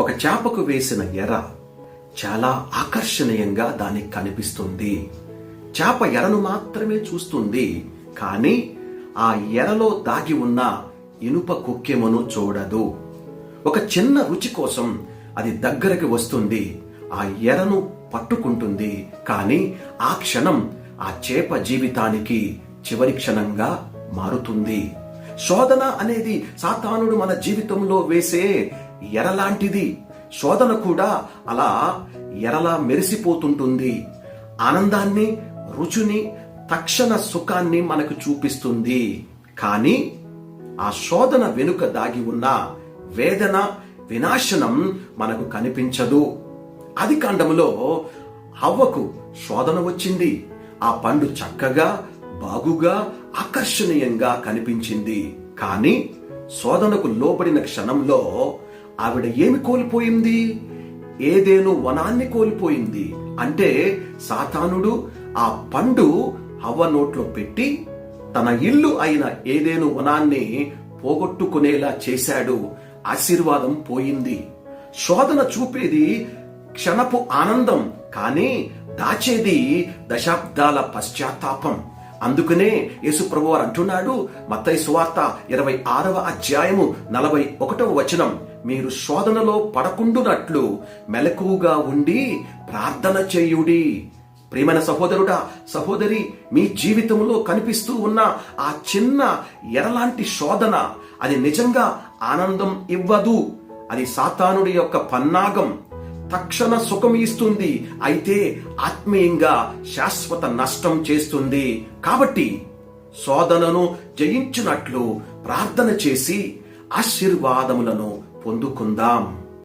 ఒక చేపకు వేసిన ఎర చాలా ఆకర్షణీయంగా దానికి కనిపిస్తుంది. చేప ఎరను మాత్రమే చూస్తుంది కానీ ఆ ఎరలో దాగి ఉన్న ఇనుప కుక్కెమును చూడదు. ఒక చిన్న రుచి కోసం అది దగ్గరకు వస్తుంది ఆ ఎరను పట్టుకుంటుంది కానీ ఆ క్షణం ఆ చేప జీవితానికి చివరి క్షణంగా మారుతుంది. శోధన అనేది సాతానుడు మన జీవితంలో వేసే ఎరలాంటిది శోధన కూడా అలా ఎరలా మెరిసిపోతుంటుంది. ఆనందాన్ని రుచిని తక్షణ సుఖాన్ని మనకు చూపిస్తుంది. కానీ ఆ శోధన వెనుక దాగి ఉన్న వేదన వినాశనం మనకు కనిపించదు. అది కాండములో హవ్వకు శోధన వచ్చింది. ఆ పండు చక్కగా బాగుగా ఆకర్షణీయంగా కనిపించింది. కానీ శోధనకు లోబడిన క్షణంలో ఆవిడ ఏమి కోల్పోయింది? ఏదేను వనాన్ని కోల్పోయింది. అంటే సాతానుడు ఆ పండు హవ్వ నోట్లో పెట్టి తన ఇల్లు అయిన ఏదేను వనాన్ని పోగొట్టుకునేలా చేశాడు. ఆశీర్వాదం పోయింది. శోధన చూపేది క్షణపు ఆనందం కానీ దాచేది దశాబ్దాల పశ్చాత్తాపం. అందుకనే యేసు ప్రభువారు అంటున్నాడు మత్తయి సువార్త ఇరవై ఆరవ అధ్యాయము నలభై ఒకటవ వచనం. మీరు శోధనలో పడకుండునట్లు మెలకువగా ఉండి ప్రార్థన చేయుడి. ప్రియమైన సహోదరుడా సహోదరి మీ జీవితంలో కనిపిస్తూ ఉన్న ఆ చిన్న ఎరలాంటి శోధన అది నిజంగా ఆనందం ఇవ్వదు. అది సాతానుడి యొక్క పన్నాగం. తక్షణ సుఖం ఇస్తుంది. అయితే ఆత్మీయంగా శాశ్వత నష్టం చేస్తుంది. కాబట్టి శోధనను జయించినట్లు ప్రార్థన చేసి ఆశీర్వాదములను పొందుకుందాం.